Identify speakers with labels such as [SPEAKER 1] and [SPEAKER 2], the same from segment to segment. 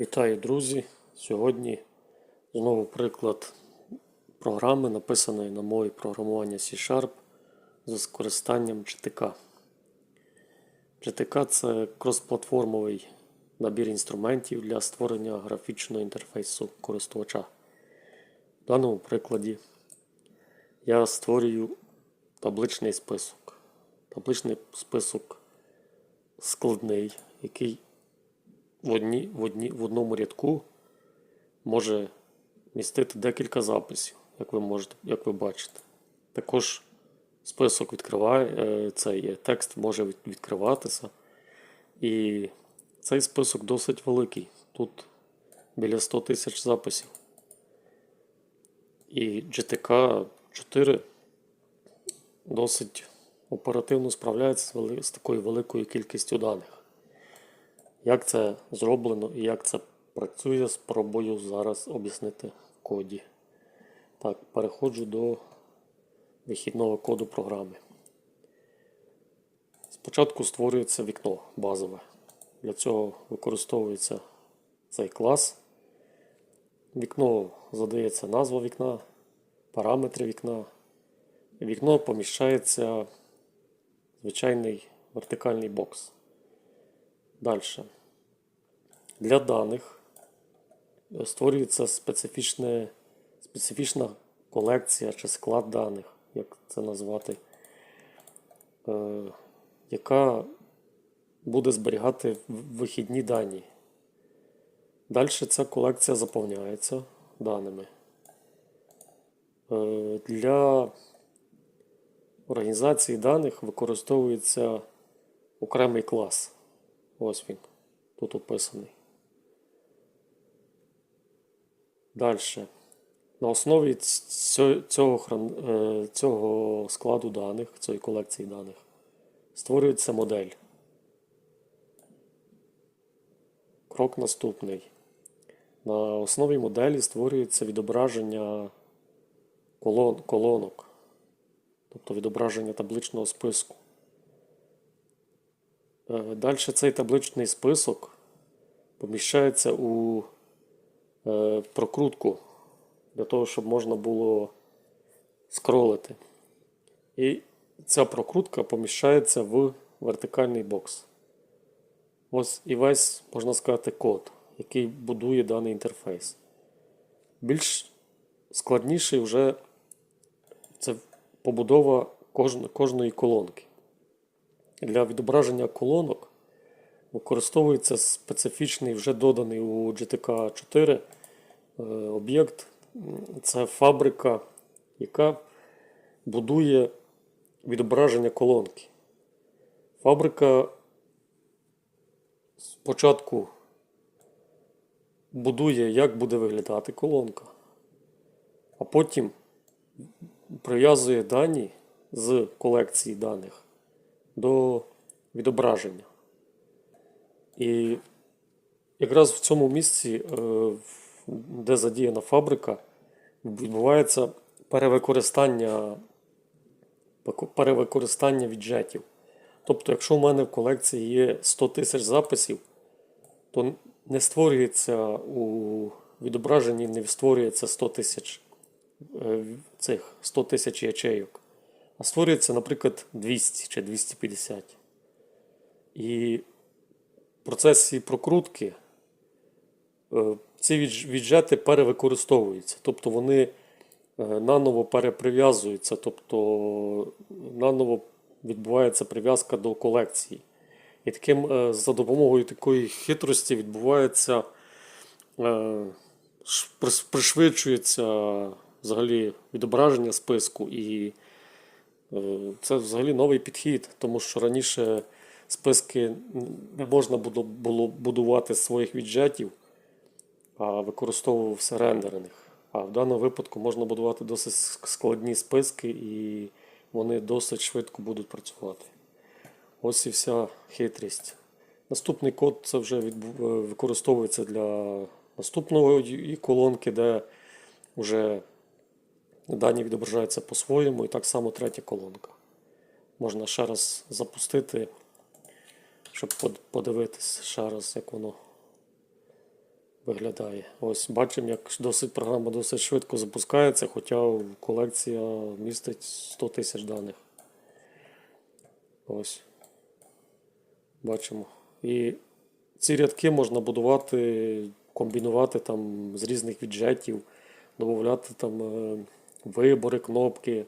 [SPEAKER 1] Вітаю, друзі! Сьогодні знову приклад програми, написаної на мові програмування C-Sharp з використанням GTK. GTK це кросплатформовий набір інструментів для створення графічного інтерфейсу користувача. В даному прикладі я створюю табличний список. Табличний список складний, який в, одні, в, одні, в одному рядку може містити декілька записів, як ви можете, як ви бачите. Також список відкриває, е, цей текст може відкриватися. І цей список досить великий. Тут біля 100 тисяч записів. І GTK 4 досить оперативно справляється з такою великою кількістю даних. Як це зроблено і як це працює, спробую зараз об'яснити в коді. Так, переходжу до вихідного коду програми. Спочатку створюється вікно базове. Для цього використовується цей клас. Вікно задається назва вікна, параметри вікна. Вікно поміщається звичайний вертикальний бокс. Далі. Для даних створюється специфічне, специфічна колекція чи склад даних, як це назвати, е, яка буде зберігати вихідні дані. Далі ця колекція заповняється даними. Е, Для організації даних використовується окремий клас. Ось він тут описаний. Далі. На основі цього, е, цього складу даних, цієї колекції даних, створюється модель. Крок наступний. На основі моделі створюється відображення колон, колонок, тобто відображення табличного списку. Далі цей табличний список поміщається у е, прокрутку для того, щоб можна було скролити. І ця прокрутка поміщається в вертикальний бокс. Ось і весь, можна сказати, код, який будує даний інтерфейс. Більш складніший вже це побудова кожної колонки. Для відображення колонок використовується специфічний вже доданий у GTK 4 е, об'єкт. Це фабрика, яка будує відображення колонки. Фабрика спочатку будує, як буде виглядати колонка, а потім прив'язує дані з колекції даних до відображення. І якраз в цьому місці, е, де задіяна фабрика, відбувається перевикористання, перевикористання віджетів. Тобто, якщо в мене в колекції є 100 тисяч записів, то не створюється у відображенні, не створюється 100 тисяч е, цих 100 тисяч ячейок а створюється, наприклад, 200 чи 250. І процесі прокрутки е, ці віджети перевикористовуються. Тобто вони е, наново переприв'язуються, тобто наново відбувається прив'язка до колекції. І таким е, за допомогою такої хитрості відбувається, пришвидшується взагалі відображення списку і Це взагалі новий підхід, тому що раніше списки не можна було, будувати з своїх віджетів, а використовувався рендеринг. А в даному випадку можна будувати досить складні списки, і вони досить швидко будуть працювати. Ось і вся хитрість. Наступний код це вже е, використовується для наступної колонки, де вже Дані відображаються по-своєму, і так само третя колонка. Можна ще раз запустити, щоб под- подивитись ще раз, як воно виглядає. Ось бачимо, як досить програма досить швидко запускається, хоча колекція містить 100 тисяч даних. Ось. Бачимо. І ці рядки можна будувати, комбінувати там з різних віджетів, додати там е, вибори, кнопки.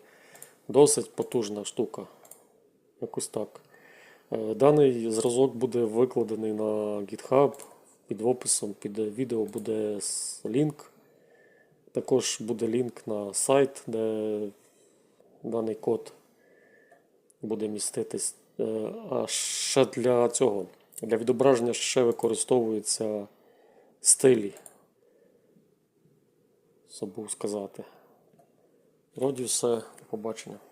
[SPEAKER 1] Досить потужна штука. Якось так. Е, Даний зразок буде викладений на GitHub. Під описом під відео буде лінк. Також буде лінк на сайт, де даний код буде міститись. Е, А ще для цього, для відображення ще використовуються стилі. Забув сказати. Вроді все, до побачення.